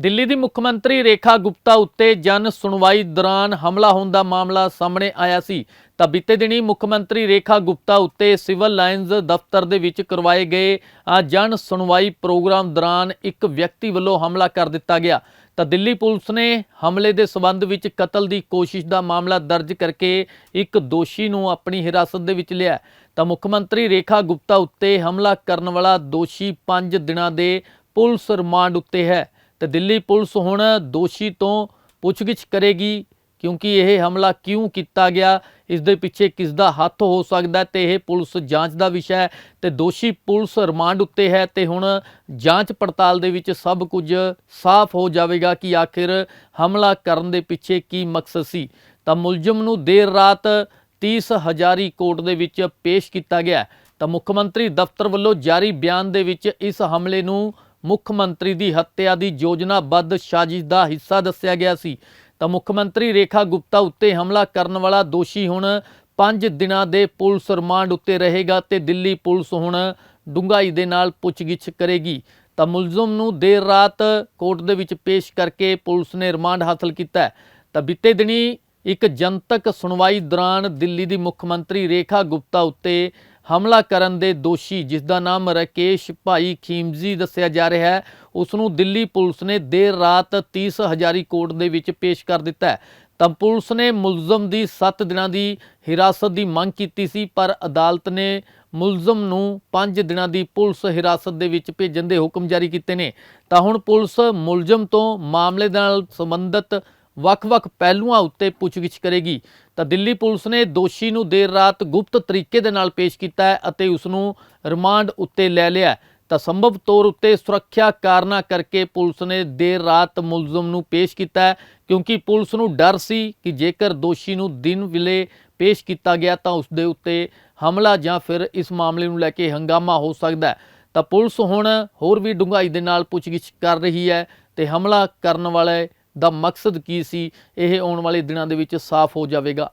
ਦਿੱਲੀ ਦੀ ਮੁੱਖ ਮੰਤਰੀ ਰੇਖਾ ਗੁਪਤਾ ਉੱਤੇ ਜਨ ਸੁਣਵਾਈ ਦੌਰਾਨ ਹਮਲਾ ਹੋਣ ਦਾ ਮਾਮਲਾ ਸਾਹਮਣੇ ਆਇਆ ਸੀ। ਤਾਂ ਬੀਤੇ ਦਿਨੀ ਮੁੱਖ ਮੰਤਰੀ ਰੇਖਾ ਗੁਪਤਾ ਉੱਤੇ ਸਿਵਲ ਲਾਈਨਜ਼ ਦਫ਼ਤਰ ਦੇ ਵਿੱਚ ਕਰਵਾਏ ਗਏ ਅ, ਜਨ ਸੁਣਵਾਈ ਪ੍ਰੋਗਰਾਮ ਦੌਰਾਨ ਇੱਕ ਵਿਅਕਤੀ ਵੱਲੋਂ ਹਮਲਾ ਕਰ ਦਿੱਤਾ ਗਿਆ। ਤਾਂ ਦਿੱਲੀ ਪੁਲਿਸ ਨੇ ਹਮਲੇ ਦੇ ਸਬੰਧ ਵਿੱਚ ਕਤਲ ਦੀ ਕੋਸ਼ਿਸ਼ ਦਾ ਮਾਮਲਾ ਦਰਜ ਕਰਕੇ ਇੱਕ ਦੋਸ਼ੀ ਨੂੰ ਆਪਣੀ ਹਿਰਾਸਤ ਦੇ ਵਿੱਚ ਲਿਆ। ਤਾਂ ਮੁੱਖ ਮੰਤਰੀ ਰੇਖਾ ਗੁਪਤਾ ਉੱਤੇ ਹਮਲਾ ਕਰਨ ਵਾਲਾ ਦੋਸ਼ੀ 5 ਦਿਨਾਂ ਦੇ ਪੁਲਿਸ ਰਿਮਾਂਡ ਉੱਤੇ ਹੈ। ਤੇ ਦਿੱਲੀ ਪੁਲਿਸ ਹੁਣ ਦੋਸ਼ੀ ਤੋਂ ਪੁੱਛਗਿੱਛ ਕਰੇਗੀ, ਕਿਉਂਕਿ ਇਹ ਹਮਲਾ ਕਿਉਂ ਕੀਤਾ ਗਿਆ? ਇਸ ਦੇ ਪਿੱਛੇ ਕਿਸ ਦਾ ਹੱਥ ਹੋ ਸਕਦਾ ਹੈ ਤੇ ਇਹ ਪੁਲਿਸ ਜਾਂਚ ਦਾ ਵਿਸ਼ਾ ਹੈ ਤੇ ਦੋਸ਼ੀ ਪੁਲਿਸ ਰਿਮਾਂਡ ਉੱਤੇ ਹੈ ਤੇ ਹੁਣ ਜਾਂਚ ਪੜਤਾਲ ਦੇ ਵਿੱਚ ਸਭ ਕੁਝ ਸਾਫ਼ ਹੋ ਜਾਵੇਗਾ ਕਿ ਆਖਿਰ ਹਮਲਾ ਕਰਨ ਦੇ ਪਿੱਛੇ ਕੀ ਮਕਸਦ ਸੀ। ਤਾਂ ਮੁਲਜ਼ਮ ਨੂੰ ਦੇਰ ਰਾਤ 30 ਹਜ਼ਾਰੀ ਕੋਰਟ ਦੇ ਵਿੱਚ ਪੇਸ਼ ਕੀਤਾ ਗਿਆ। ਤਾਂ ਮੁੱਖ ਮੰਤਰੀ ਦਫ਼ਤਰ ਵੱਲੋਂ ਜਾਰੀ ਬਿਆਨ ਦੇ ਵਿੱਚ ਇਸ ਹਮਲੇ ਨੂੰ ਮੁੱਖ ਮੰਤਰੀ ਦੀ ਹੱਤਿਆ ਦੀ ਯੋਜਨਾਬੱਧ ਸਾਜ਼ਿਸ਼ ਦਾ ਹਿੱਸਾ ਦੱਸਿਆ ਗਿਆ ਸੀ। ਤਾਂ ਮੁੱਖ ਮੰਤਰੀ ਰੇਖਾ ਗੁਪਤਾ ਉੱਤੇ ਹਮਲਾ ਕਰਨ ਵਾਲਾ ਦੋਸ਼ੀ ਹੁਣ 5 ਦਿਨਾਂ ਦੇ ਪੁਲਿਸ ਰਿਮਾਂਡ ਉੱਤੇ ਰਹੇਗਾ ਤੇ ਦਿੱਲੀ ਪੁਲਿਸ ਹੁਣ ਡੂੰਘਾਈ ਦੇ ਨਾਲ ਪੁੱਛਗਿੱਛ ਕਰੇਗੀ। ਤਾਂ ਮੁਲਜ਼ਮ ਨੂੰ ਦੇਰ ਰਾਤ ਕੋਰਟ ਦੇ ਵਿੱਚ ਪੇਸ਼ ਕਰਕੇ ਪੁਲਿਸ ਨੇ ਰਿਮਾਂਡ ਹਾਸਲ ਕੀਤਾ। ਤਾਂ ਬੀਤੇ ਦਿਨੀ ਇੱਕ ਜਨਤਕ ਸੁਣਵਾਈ ਦੌਰਾਨ ਦਿੱਲੀ ਦੀ ਮੁੱਖ ਮੰਤਰੀ ਰੇਖਾ ਗੁਪਤਾ ਉੱਤੇ ਹਮਲਾ ਕਰਨ ਦੇ ਦੋਸ਼ੀ ਜਿਸ ਦਾ ਨਾਮ ਰਕੇਸ਼ ਭਾਈ ਖੀਮਜੀ ਦੱਸਿਆ ਜਾ ਰਿਹਾ ਹੈ ਉਸ ਨੂੰ ਦਿੱਲੀ ਪੁਲਿਸ ਨੇ ਦੇਰ ਰਾਤ 30 ਹਜ਼ਾਰੀ ਕੋਰਟ ਦੇ ਵਿੱਚ ਪੇਸ਼ ਕਰ ਦਿੱਤਾ ਹੈ। ਤਾਂ ਪੁਲਿਸ ਨੇ ਮੁਲਜ਼ਮ ਦੀ 7 ਦਿਨਾਂ ਦੀ ਹਿਰਾਸਤ ਦੀ ਮੰਗ ਕੀਤੀ ਸੀ, ਪਰ ਅਦਾਲਤ ਨੇ ਮੁਲਜ਼ਮ ਨੂੰ 5 ਦਿਨਾਂ ਦੀ ਪੁਲਿਸ ਹਿਰਾਸਤ ਦੇ ਵਿੱਚ ਭੇਜਣ ਦੇ ਹੁਕਮ ਜਾਰੀ ਕੀਤੇ ਨੇ। ਤਾਂ ਹੁਣ ਪੁਲਿਸ ਮੁਲਜ਼ਮ ਤੋਂ ਮਾਮਲੇ ਨਾਲ ਸੰਬੰਧਿਤ ਵੱਖ-ਵੱਖ ਪਹਿਲੂਆਂ ਉੱਤੇ ਪੁੱਛਗਿੱਛ ਕਰੇਗੀ। ਤਾਂ ਦਿੱਲੀ ਪੁਲਿਸ ਨੇ ਦੋਸ਼ੀ ਨੂੰ ਦੇਰ ਰਾਤ ਗੁਪਤ ਤਰੀਕੇ ਦੇ ਨਾਲ ਪੇਸ਼ ਕੀਤਾ ਹੈ ਅਤੇ ਉਸ ਨੂੰ ਰਿਮਾਂਡ ਉੱਤੇ ਲੈ ਲਿਆ ਤਾਂ ਸੰਭਵ ਤੌਰ ਉੱਤੇ ਸੁਰੱਖਿਆ ਕਾਰਨਾਂ ਕਰਕੇ ਪੁਲਿਸ ਨੇ ਦੇਰ ਰਾਤ ਮੁਲਜ਼ਮ ਨੂੰ ਪੇਸ਼ ਕੀਤਾ ਹੈ, ਕਿਉਂਕਿ ਪੁਲਿਸ ਨੂੰ ਡਰ ਸੀ ਕਿ ਜੇਕਰ ਦੋਸ਼ੀ ਨੂੰ ਦਿਨ ਵੇਲੇ ਪੇਸ਼ ਕੀਤਾ ਗਿਆ ਤਾਂ ਉਸ ਦੇ ਉੱਤੇ ਹਮਲਾ ਜਾਂ ਫਿਰ ਇਸ ਮਾਮਲੇ ਨੂੰ ਲੈ ਕੇ ਹੰਗਾਮਾ ਹੋ ਸਕਦਾ ਹੈ। ਤਾਂ ਪੁਲਿਸ ਹੁਣ ਹੋਰ ਵੀ ਡੂੰਘਾਈ ਦੇ ਨਾਲ ਪੁੱਛਗਿੱਛ ਕਰ ਰਹੀ ਹੈ ਤੇ ਹਮਲਾ ਕਰਨ ਵਾਲੇ ਦਾ ਮਕਸਦ ਕੀ ਸੀ? ਇਹ ਆਉਣ ਵਾਲੇ ਦਿਨਾਂ ਦੇ ਵਿੱਚ ਸਾਫ਼ ਹੋ ਜਾਵੇਗਾ।